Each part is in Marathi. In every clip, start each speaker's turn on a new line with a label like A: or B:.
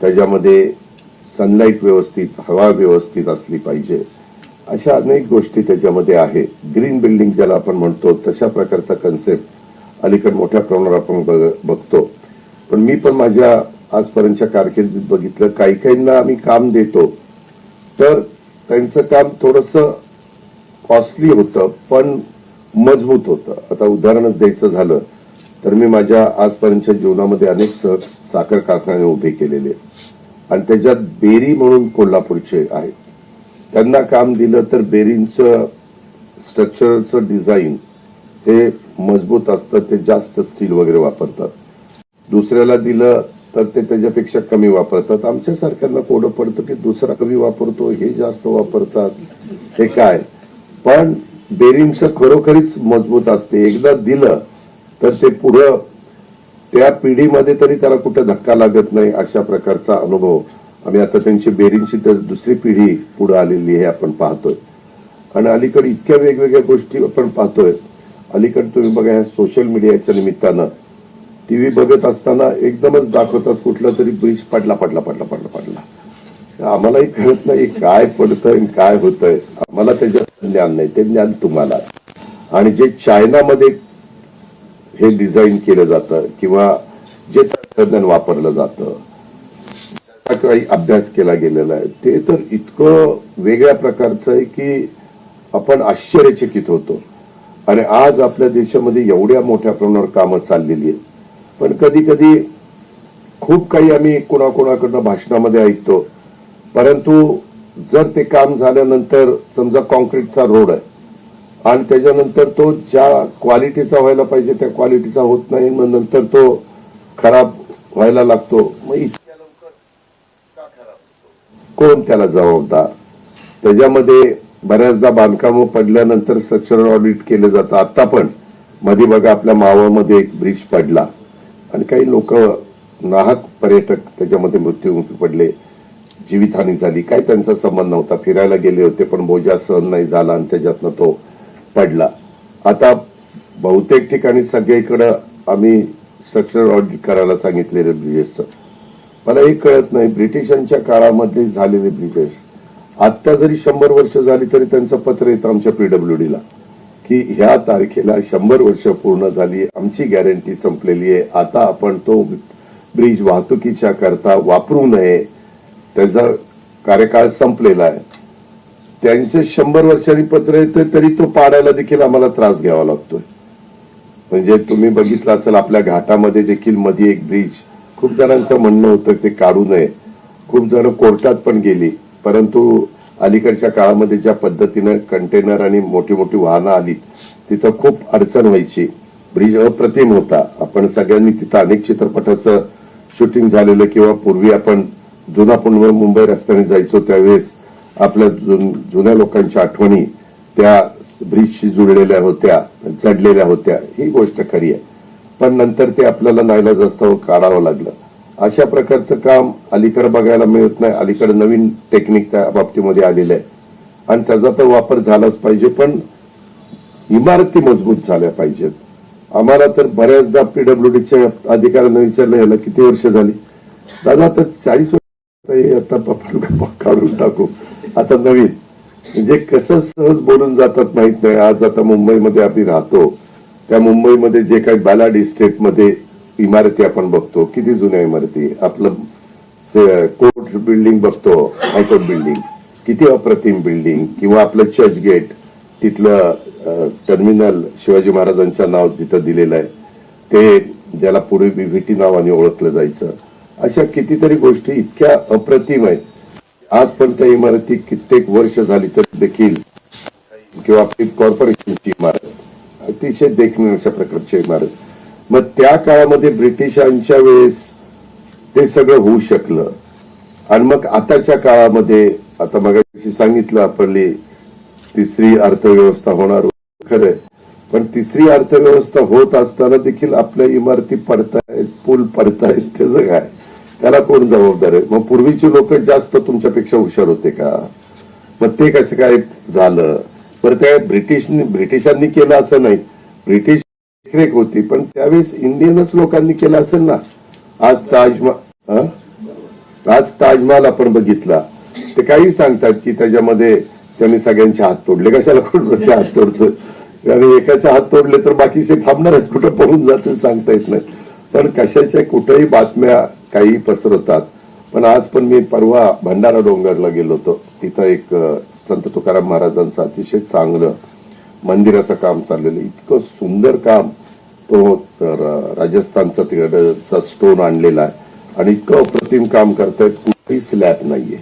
A: त्याच्यामध्ये सनलाईट व्यवस्थित हवा व्यवस्थित असली पाहिजे. अशा अनेक गोष्टी त्याच्यामध्ये आहे. ग्रीन बिल्डिंग ज्याला आपण म्हणतो तशा प्रकारचा कन्सेप्ट अलीकडे मोठ्या प्रमाणावर आपण बघ- बघतो. पण मी पण माझ्या आजपर्यंतच्या कारकिर्दीत बघितलं काही काहींना आम्ही काम देतो. तर त्यांचं काम थोडस कॉस्टली होतं पण मजबूत होतं. आता उदाहरणच द्यायचं झालं. तर मी माझ्या आजपर्यंतच्या जीवनामध्ये अनेक सह साखर कारखाने उभे केलेले. आणि त्याच्यात बेरी म्हणून कोल्हापूरचे आहेत. त्यांना काम दिलं तर बेरींचं स्ट्रक्चरचं डिझाईन हे मजबूत असतं ते जास्त स्टील वगैरे वापरतात. दुसऱ्याला दिलं तर ते त्याच्यापेक्षा कमी वापरतात. आमच्यासारख्यांना कोडं पडतं की दुसरा कमी वापरतो हे जास्त वापरतात. हे काय? पण बेरिंगचं खरोखरीच मजबूत असते. एकदा दिलं तर ते पुढं त्या पिढीमध्ये तरी त्याला कुठं धक्का लागत नाही अशा प्रकारचा अनुभव. आम्ही आता त्यांची बेरिंगची तर दुसरी पिढी पुढे आलेली आहे आपण पाहतोय. आणि अलीकडे इतक्या वेगवेगळ्या गोष्टी आपण पाहतोय. अलीकडे तुम्ही बघा ह्या सोशल मीडियाच्या निमित्तानं टीव्ही बघत असताना एकदमच दाखवतात कुठला तरी ब्रिज पडला पडला पडला पडला पडला. आम्हालाही कळत नाही काय पडतंय आणि काय होतंय. आम्हाला त्याच्यात ज्ञान नाही ते ज्ञान तुम्हाला. आणि जे चायनामध्ये हे डिझाईन केलं जातं किंवा जे तंत्रज्ञान वापरलं जातं त्याचा काही अभ्यास केला गेलेला आहे ते तर इतकं वेगळ्या प्रकारचं आहे की आपण आश्चर्यचकित होतो. आणि आज आपल्या देशामध्ये एवढ्या मोठ्या प्रमाणावर कामं चाललेली आहेत. पण कधी कधी खूप काही आम्ही कोणाकोणाकडनं भाषणामध्ये ऐकतो. परंतु जर ते काम झाल्यानंतर समजा कॉन्क्रीटचा रोड आहे आणि त्याच्यानंतर तो ज्या क्वालिटीचा व्हायला पाहिजे त्या क्वालिटीचा होत नाही मग नंतर तो खराब व्हायला लागतो. मग इतक्या लवकर का खराब कोण त्याला जबाबदार? त्याच्यामध्ये बऱ्याचदा बांधकाम पडल्यानंतर स्ट्रक्चरल ऑडिट केलं जातं. आता पण मध्ये बघा आपल्या मावामध्ये एक ब्रिज पडला. आणि काही लोक नाहक पर्यटक त्याच्यामध्ये मृत्यूमुखी पडले जीवितहानी झाली. काय त्यांचा संबंध नव्हता. फिरायला गेले होते पण बोजा सहन नाही झाला आणि त्याच्यातनं तो पडला. आता बहुतेक ठिकाणी सगळीकडं आम्ही स्ट्रक्चर ऑडिट करायला सांगितलेलं ब्रिजेसचं मला हे कळत नाही ब्रिटिशांच्या काळामध्ये झालेले ब्रिजेस आत्ता जरी शंभर वर्ष झाली तरी त्यांचं पत्र येतं आमच्या पीडब्ल्यूडीला की ह्या तारखेला शंभर वर्ष पूर्ण झाली आमची गॅरंटी संपलेली आहे. आता आपण तो ब्रिज वाहतुकीच्या करता वापरू नये. त्याचा कार्यकाळ संपलेला आहे. त्यांचे शंभर वर्षांनी पत्र येते तरी तो पाडायला देखील आम्हाला त्रास घ्यावा लागतोय. म्हणजे तुम्ही बघितलं असेल आपल्या घाटामध्ये देखील मध्ये एक ब्रिज. खूप जणांचं म्हणणं होतं ते काढू नये. खूप जण कोर्टात पण गेली. परंतु अलीकडच्या काळामध्ये ज्या पद्धतीनं कंटेनर आणि मोठी मोठी वाहनं आली तिथं खूप अडचण व्हायची. ब्रिज अप्रतिम होता. आपण सगळ्यांनी तिथं अनेक चित्रपटाचं शूटिंग झालेलं किंवा पूर्वी आपण जुना पुणे मुंबई रस्त्याने जायचो त्यावेळेस आपल्या जुन- जुन्या लोकांच्या आठवणी त्या ब्रिजशी जुळलेल्या होत्या चढलेल्या होत्या ही गोष्ट खरी आहे. पण नंतर ते आपल्याला नायला जास्त काढावं लागलं. अशा प्रकारचं काम अलीकडे बघायला मिळत नाही. अलीकडे नवीन टेक्निक त्या बाबतीमध्ये आलेलं आहे. आणि त्याचा तर वापर झालाच पाहिजे पण इमारती मजबूत झाल्या पाहिजेत. आम्हाला तर बऱ्याचदा पीडब्ल्यूडीच्या अधिकाऱ्यांना विचारलं ह्याला किती वर्ष झाली? दादा तर चाळीस वर्ष आता काढून टाकू. आता नवीन. म्हणजे कसं सहज बोलून जातात माहीत नाही. आज आता मुंबईमध्ये आम्ही राहतो. त्या मुंबईमध्ये जे काही बॅलाड इस्टेटमध्ये इमारती आपण बघतो. किती जुन्या इमारती? आपलं कोर्ट बिल्डिंग बघतो. High court building. किती अप्रतिम बिल्डिंग. किंवा आपलं चर्च गेट. तिथलं टर्मिनल शिवाजी महाराजांच्या नाव जिथं दिलेलं आहे. ते ज्याला पूर्वी विव्हिटी नावाने ओळखलं जायचं. अशा कितीतरी गोष्टी इतक्या अप्रतिम आहेत. आज पण त्या इमारती कित्येक वर्ष झाली तर देखील किंवा आपली कॉर्पोरेशनची इमारत अतिशय देखणीय अशा प्रकारची इमारत. मग त्या काळामध्ये ब्रिटिशांच्या वेळेस ते सगळं होऊ शकलं. आणि मग आताच्या काळामध्ये आता मग सांगितलं आपली तिसरी अर्थव्यवस्था होणार खरंय. पण तिसरी अर्थव्यवस्था होत असताना देखील आपल्या इमारती पडतायत पूल पडतायत त्याचं काय? त्याला कोण जबाबदार आहे? मग पूर्वीची लोक जास्त तुमच्यापेक्षा हुशार होते का? मग ते कसं काय झालं? बरं त्या ब्रिटिश ब्रिटिशांनी केलं असं नाही. ब्रिटिश देखरेख होती पण त्यावेळेस इंडियनच लोकांनी केलं असेल ना? आज ताजमहल आज ताजमहाल आपण बघितला. ते काही सांगतात की त्याच्यामध्ये त्यांनी सगळ्यांचे हात तोडले. कशाला कोणाचे हात तोडतो? आणि एकाचे हात तोडले तर बाकीचे थांबणार आहेत. कुठं पळून जातील सांगता येत नाही. पण कशाच्या कुठेही बातम्या काही पसरवतात. पण आज पण मी परवा भंडारा डोंगरला गेलो होतो. तिथं एक संत तुकाराम महाराजांचं अतिशय चांगलं मंदिराचं काम चाललेलं. इतकं सुंदर काम. तो तर राजस्थानचा तिकडचा स्टोन आणलेला आहे. आणि इतकं अप्रतिम काम करतायत. कुठेही स्लॅब नाहीये.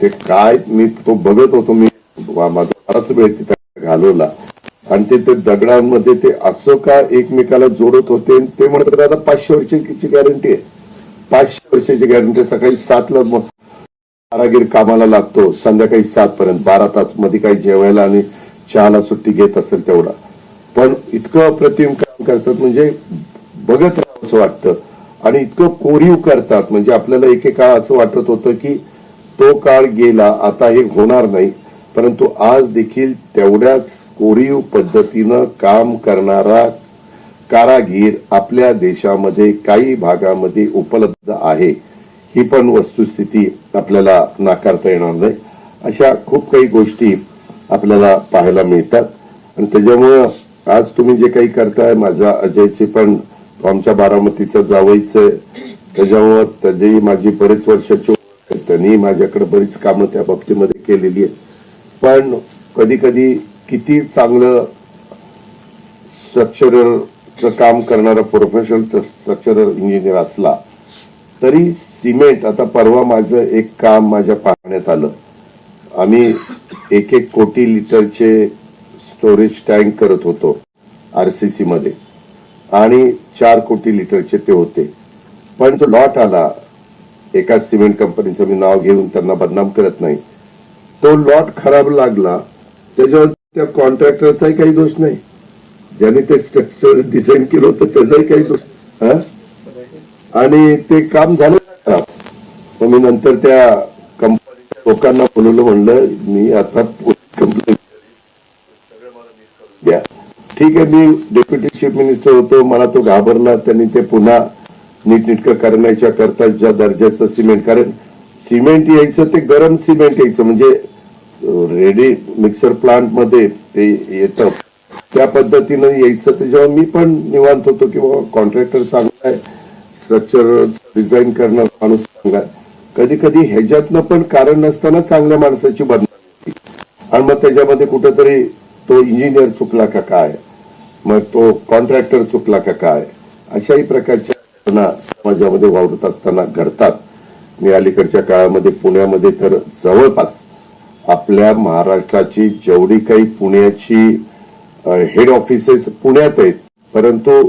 A: ते काय मी तो बघत होतो मी. माझा बराच वेळ तिथे घालवला. आणि ते ते दगडांमध्ये ते असं का एकमेकाला जोडत होते? आणि ते म्हणत आता पाचशे वर्षाची गॅरंटी आहे. पाचशे वर्षाची गॅरंटी सकाळी सातला कारागीर कामाला लागतो. संध्याकाळी सात पर्यंत बारा तासमध्ये काही जेवायला आणि चहाला सुट्टी घेत असेल तेवढा. पण इतकं अप्रतिम काम करतात म्हणजे बघत राहावं असं वाटतं. आणि इतकं कोरीव करतात. म्हणजे आपल्याला एकेकाळ असं वाटत होतं की तो काळ गेला आता हे होणार नाही. परंतु आज देखील तेवढ्याच कोरीव पद्धतीनं काम करणारा कारागीर आपल्या देशामध्ये काही भागामध्ये उपलब्ध आहे. ही पण वस्तुस्थिती आपल्याला नाकारता येणार नाही. अशा खूप काही गोष्टी आपल्याला पाहायला मिळतात. आणि त्याच्यामुळं आज तुम्ही जे काही करताय माझा अजयचे पण आमच्या बारामतीचं जावायचं त्याच्यामुळं त्याची माझी बरेच वर्षाची त्यांनी माझ्याकडे बरीच कामं त्या बाबतीमध्ये केलेली आहेत. पण कधी कधी किती चांगलं स्ट्रक्चरल काम करणारा प्रोफेशनल स्ट्रक्चरल इंजिनियर असला तरी सिमेंट आता परवा माझं एक काम माझ्या पाहण्यात आलं. आम्ही एक एक कोटी लिटरचे स्टोरेज टँक करत होतो आरसीसी मध्ये. आणि चार कोटी लिटरचे ते होते. पण जो लॉट आला एका सिमेंट कंपनीचं मी नाव घेऊन त्यांना बदनाम करत नाही. तो लॉट खराब लागला त्याच्यावर त्या कॉन्ट्रॅक्टरचाही काही दोष नाही. ज्याने ते स्ट्रक्चर डिझाईन केलं होतं त्याचाही काही आणि ते काम झालं खराब? मग मी नंतर त्या कंपनीच्या लोकांना बोलवलं म्हणलं मी आता कंप्लेंट द्या. ठीक आहे मी डेप्युटी चीफ मिनिस्टर होतो मला तो घाबरला त्यांनी ते पुन्हा नीटनेटकं करण्याच्या करता ज्या दर्जाचं सिमेंट कारण सिमेंट यायचं ते गरम सिमेंट यायचं म्हणजे रेडी मिक्सर प्लांटमध्ये ते येतं. त्या पद्धतीनं यायचं. त्याच्यावर मी पण निवांत होतो की बाबा कॉन्ट्रॅक्टर चांगला आहे स्ट्रक्चर डिझाईन करणार माणूस चांगला आहे. कधी कधी ह्याच्यातनं पण कारण नसताना चांगल्या माणसाची बदनामी आणि मग त्याच्यामध्ये कुठेतरी तो इंजिनियर चुकला का काय? मग तो कॉन्ट्रॅक्टर चुकला का काय? अशाही प्रकारच्या घटना समाजामध्ये वावरत असताना घडतात. मी अलीकडच्या काळामध्ये पुण्यामध्ये तर जवळपास आपल्या महाराष्ट्राची जेवढी काही पुण्याची हेड ऑफिसेस पुण्यात आहेत. परंतु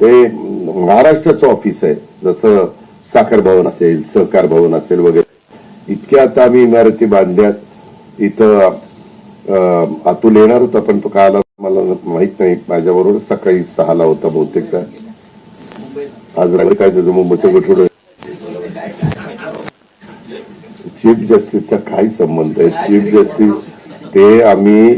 A: ते महाराष्ट्राचं ऑफिस आहे. जसं साखर भवन असेल सहकार भवन असेल वगैरे. इतक्या आता आम्ही इमारती बांधल्यात. इथं अं, अतुल येणार होता पण तो काय आला मला माहीत नाही. माझ्याबरोबर सकाळी सहाला होता बहुतेक आज रात्री काय त्याचं मुंबईचं गठुड चीफ जस्टिसचा काय संबंध आहे? चीफ जस्टिस ते आम्ही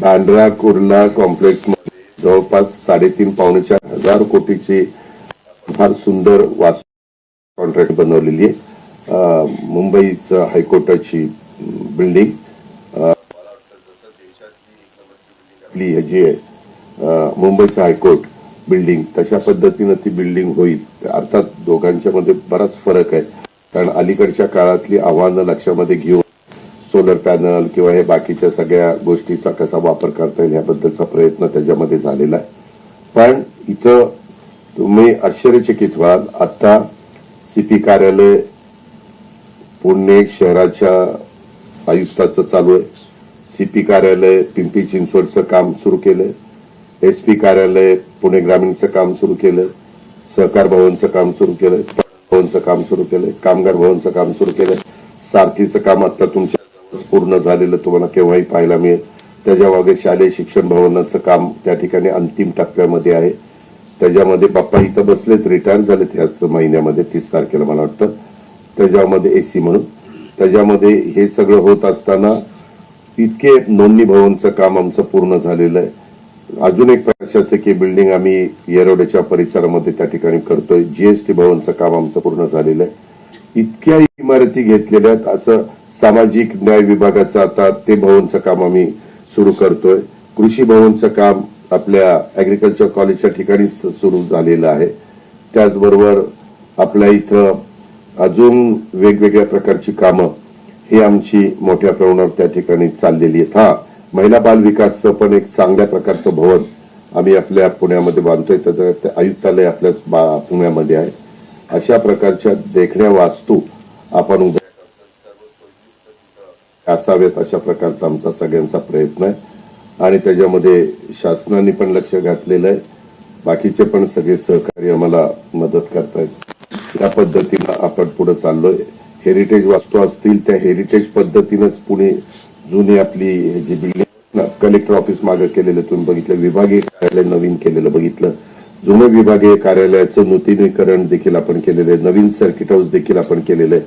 A: बांद्रा कुर्ला कॉम्प्लेक्समध्ये जवळपास साडेतीन पावणे चार हजार कोटीची फार सुंदर वास्तू कॉन्ट्रॅक्ट बनवलेली आहे. अं, मुंबईचं हायकोर्टाची बिल्डिंग. आपली जी आहे मुंबईचं हायकोर्ट बिल्डिंग तशा पद्धतीनं ती बिल्डिंग होईल. अर्थात दोघांच्या मध्ये बराच फरक आहे. कारण अलीकडच्या काळातली आव्हानं लक्षामध्ये घेऊन सोलर पॅनल किंवा हे बाकीच्या सगळ्या गोष्टीचा कसा वापर करता येईल ह्याबद्दलचा प्रयत्न त्याच्यामध्ये झालेला आहे. पण इथं तुम्ही आश्चर्यचकित व्हाल. आता सीपी कार्यालय पुणे शहराच्या आयुक्ताचं चालू आहे. सीपी कार्यालय पिंपरी चिंचवडचं काम सुरू केलंय. एस पी कार्यालय पुणे ग्रामीणचं काम सुरू केलं सहकार भवनचं काम सुरू केलंय. भवनचं काम सुरू केलंय. कामगार भवनचं काम सुरू केलंय. सारथीचं काम आता तुमच्या पूर्ण झालेलं तुम्हाला केव्हाही पाहायला मिळेल. त्याच्यामागे शालेय शिक्षण भवनाचं काम त्या ठिकाणी अंतिम टप्प्यामध्ये आहे. त्याच्यामध्ये बाप्पा इथं बसलेत रिटायर झालेत ह्याच महिन्यामध्ये तीस तारखेला मला वाटतं. त्याच्यामध्ये एसी म्हणून. त्याच्यामध्ये हे सगळं होत असताना इतके नोंदणी भवनचं काम आमचं पूर्ण झालेलं आहे. अजून एक प्रशासकीय बिल्डिंग आम्ही येरवड्याच्या परिसरामध्ये त्या ठिकाणी करतोय. जीएसटी भवनचं काम आमचं पूर्ण झालेलं आहे. इतक्या इमारती घेतलेल्या आहेत असं सामाजिक न्याय विभागाचं आता ते भवनचं काम आम्ही सुरू करतोय. कृषी भवनचं काम आपल्या ऍग्रिकल्चर कॉलेजच्या ठिकाणी सुरू झालेलं आहे. त्याचबरोबर आपल्या इथं अजून वेगवेगळ्या प्रकारची कामं ही आमची मोठ्या प्रमाणावर त्या ठिकाणी चाललेली आहेत. हा महिला बाल विकासचं पण एक चांगल्या प्रकारचं भवन आम्ही आपल्या पुण्यामध्ये बांधतोय. त्याचं आयुक्तालय आपल्याच बा- पुण्यामध्ये आहे. अशा प्रकारच्या देखण्या वास्तू आपण उभ्या असावेत अशा प्रकारचा आमचा सगळ्यांचा प्रयत्न आहे. आणि त्याच्यामध्ये शासनाने पण लक्ष घातलेलं आहे. बाकीचे पण सगळे सहकारी आम्हाला मदत करतायत. या पद्धतीनं आपण पुढे चाललोय. हेरिटेज वास्तू असतील त्या हेरिटेज पद्धतीनंच पुणे जुनी आपली जी बिल्डिंग कलेक्टर ऑफिस मागे केलेलं तुम्ही बघितलं विभागीय कार्यालय नवीन केलेलं बघितलं. जुनं विभागीय कार्यालयाचं नूतनीकरण देखील आपण केलेलं आहे. नवीन सर्किट हाऊस देखील आपण केलेलं आहे.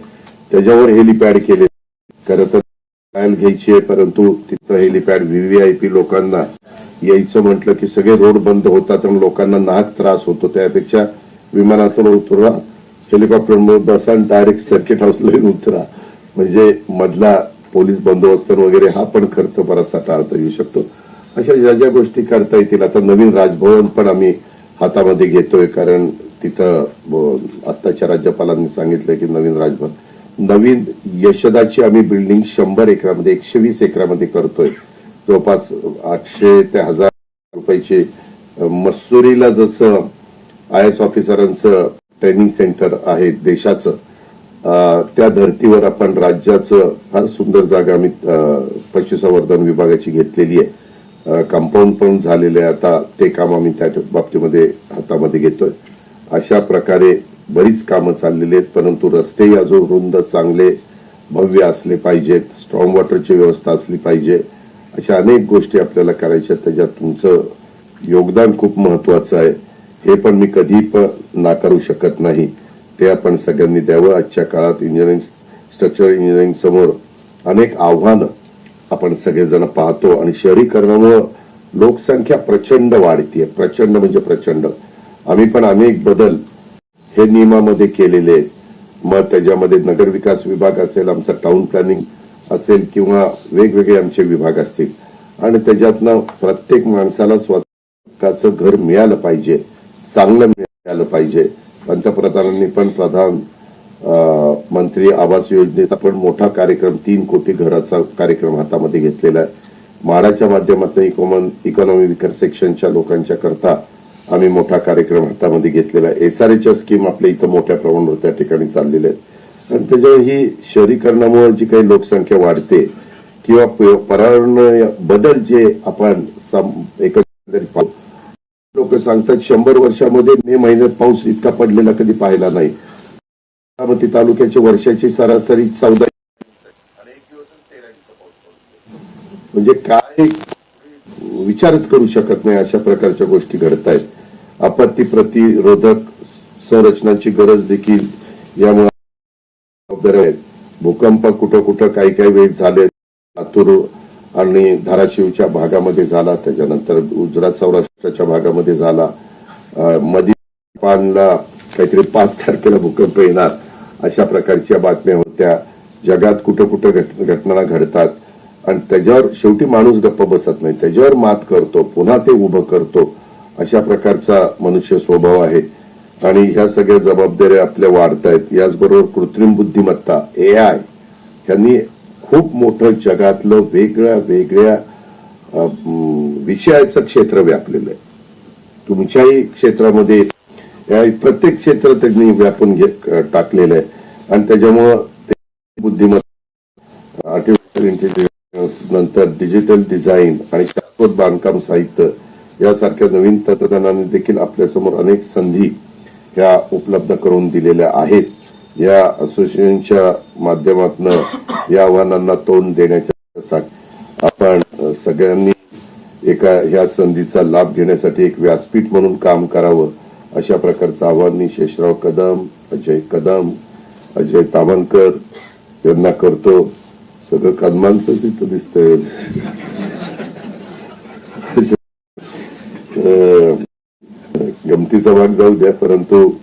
A: त्याच्यावर हेलिपॅड केले खरं तर ट्रायल घ्यायची आहे परंतु तिथं हेलिपॅड व्हीव्हीआयपी लोकांना यायचं म्हटलं की सगळे रोड बंद होतात आणि लोकांना नाहक त्रास होतो. त्यापेक्षा विमानातून उतरा हेलिकॉप्टरमध्ये बसा आणि डायरेक्ट सर्किट हाऊसला उतरा. म्हणजे मधला पोलीस बंदोबस्त वगैरे हा पण खर्च बराचसा टाळता येऊ शकतो. अशा ज्या ज्या गोष्टी करता येतील आता नवीन राजभवन पण आम्ही हातामध्ये घेतोय कारण तिथं आत्ताच्या राज्यपालांनी सांगितलं की नवीन राजभवन नवीन यशदाची आम्ही बिल्डिंग शंभर एकरामध्ये एकशे वीस एकरामध्ये करतोय. जवळपास आठशे ते हजार रुपयाची अ, मस्सुरीला जसं आय एस ऑफिसरांचं ट्रेनिंग सेंटर आहे देशाचं त्या धर्तीवर आपण राज्याचं फार सुंदर जागा आम्ही पशुसंवर्धन विभागाची घेतलेली आहे. कंपाऊंड पण झालेलं आहे. आता ते काम आम्ही त्या बाबतीमध्ये हातामध्ये घेतोय. अशा प्रकारे बरीच कामं चाललेली आहेत परंतु रस्तेही अजून रुंद चांगले भव्य असले पाहिजेत. स्ट्रॉंग वॉटरची व्यवस्था असली पाहिजे. अशा अनेक गोष्टी आपल्याला करायच्या आहेत. त्याच्यात तुमचं योगदान खूप महत्वाचं आहे. हे पण मी कधी पण नाकारू शकत नाही. ते आपण सगळ्यांनी द्यावं. आजच्या काळात इंजिनिअरिंग स्ट्रक्चर इंजिनिअरिंग समोर अनेक आव्हानं आपण सगळेजण पाहतो आणि शहरीकरणामुळं लोकसंख्या प्रचंड वाढतीये. प्रचंड म्हणजे प्रचंड. आम्ही पण अनेक बदल हे नियमामध्ये केलेले आहेत. मग त्याच्यामध्ये नगर विकास विभाग असेल आमचा टाउन प्लॅनिंग असेल किंवा वेगवेगळे आमचे विभाग असतील. आणि त्याच्यातनं प्रत्येक माणसाला स्वतःचं घर मिळालं पाहिजे चांगलं मिळालं पाहिजे. पंतप्रधानांनी पण प्रधान मंत्री आवास योजनेचा पण मोठा कार्यक्रम तीन कोटी घराचा कार्यक्रम हातामध्ये घेतलेला आहे. माडाच्या माध्यमातून इकोमन इकॉनॉमी विकास सेक्शनच्या लोकांच्या करता आम्ही मोठा कार्यक्रम हातामध्ये घेतलेला आहे. एसआरएच्या स्कीम आपल्या इथं मोठ्या प्रमाणावर त्या ठिकाणी चाललेल्या आहेत. आणि त्याच्या ही शहरीकरणामुळे जी काही लोकसंख्या वाढते किंवा पर्यावरण बदल जे आपण एकंदरीत पाहू लोक सांगतात शंभर वर्षामध्ये मे महिन्यात पाऊस इतका पडलेला कधी पाहिला नाही. बारामती तालुक्याची वर्षाची सरासरी चौदा म्हणजे काय विचारच करू शकत नाही अशा प्रकारच्या गोष्टी घडत आहेत आपत्ती प्रतिरोधक संरचनांची गरज देखील यामुळे जबाबदाऱ्या आहेत. भूकंप कुठं कुठं काही काही वेळेस झाले लातूर आणि धाराशिवच्या भागामध्ये झाला त्याच्यानंतर गुजरात सौराष्ट्राच्या भागामध्ये झाला. अं, मध्ये पानला काहीतरी पाच तारखेला भूकंप येणार. अशा प्रकारच्या बातम्या होत्या. जगात कुठं कुठं घट- घटना घडतात. आणि त्याच्यावर शेवटी माणूस गप्प बसत नाही. त्याच्यावर मात करतो पुन्हा ते उभं करतो. अशा प्रकारचा मनुष्य स्वभाव आहे. आणि ह्या सगळ्या जबाबदाऱ्या आपल्या वाढत आहेत. याचबरोबर कृत्रिम बुद्धिमत्ता ए आय यांनी खूप मोठं जगातलं वेगळ्या वेगळ्या विषयाचं क्षेत्र व्यापलेलं आहे. तुमच्याही क्षेत्रामध्ये या प्रत्येक क्षेत्र त्यांनी व्यापून टाकलेलं आहे. आणि त्याच्यामुळं बुद्धिमत्ता आर्टिफिशियल इंटेलिजन्स नंतर डिजिटल डिझाईन आणि शाश्वत बांधकाम साहित्य यासारख्या नवीन तंत्रज्ञानाने देखील आपल्यासमोर अनेक संधी ह्या उपलब्ध करून दिलेल्या आहेत. या असोसिएशनच्या माध्यमातून या आव्हानांना तोंड देण्याच्या आपण सगळ्यांनी एका ह्या संधीचा लाभ घेण्यासाठी एक व्यासपीठ म्हणून काम करावं. अशा प्रकारचं आव्हान मी शेषराव कदम अजय कदम अजय तामणकर यांना करतो. सगळं कदमांचंच इथं दिसतंय. गमतीचा भाग जाऊ द्या परंतु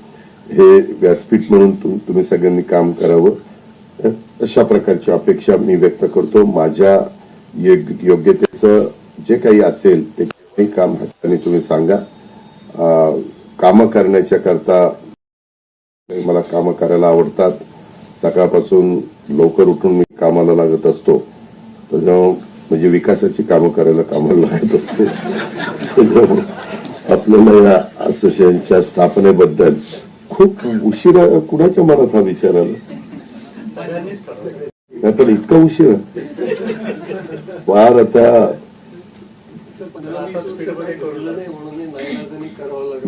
A: हे व्यासपीठ म्हणून तुम्ही सगळ्यांनी काम करावं. अशा प्रकारची अपेक्षा मी व्यक्त करतो. माझ्या योग्यतेचं जे काही असेल ते काही काम हाताने तुम्ही सांगा. काम करण्याच्या करता मला कामं करायला आवडतात. सकाळपासून लवकर उठून मी कामाला लागत असतो. त्याच्यामुळं म्हणजे विकासाची कामं करायला कामाला लागत असतो. आपल्याला या असोसिएशनच्या स्थापनेबद्दल खूप उशिरा कुणाच्या मनात हा विचार आला? नाही पण इतका उशीर. फार आता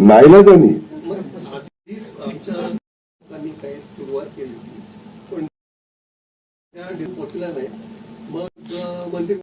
B: नाहीलाच आणि सुरुवात केली पण पोचला नाही. मग मंदिर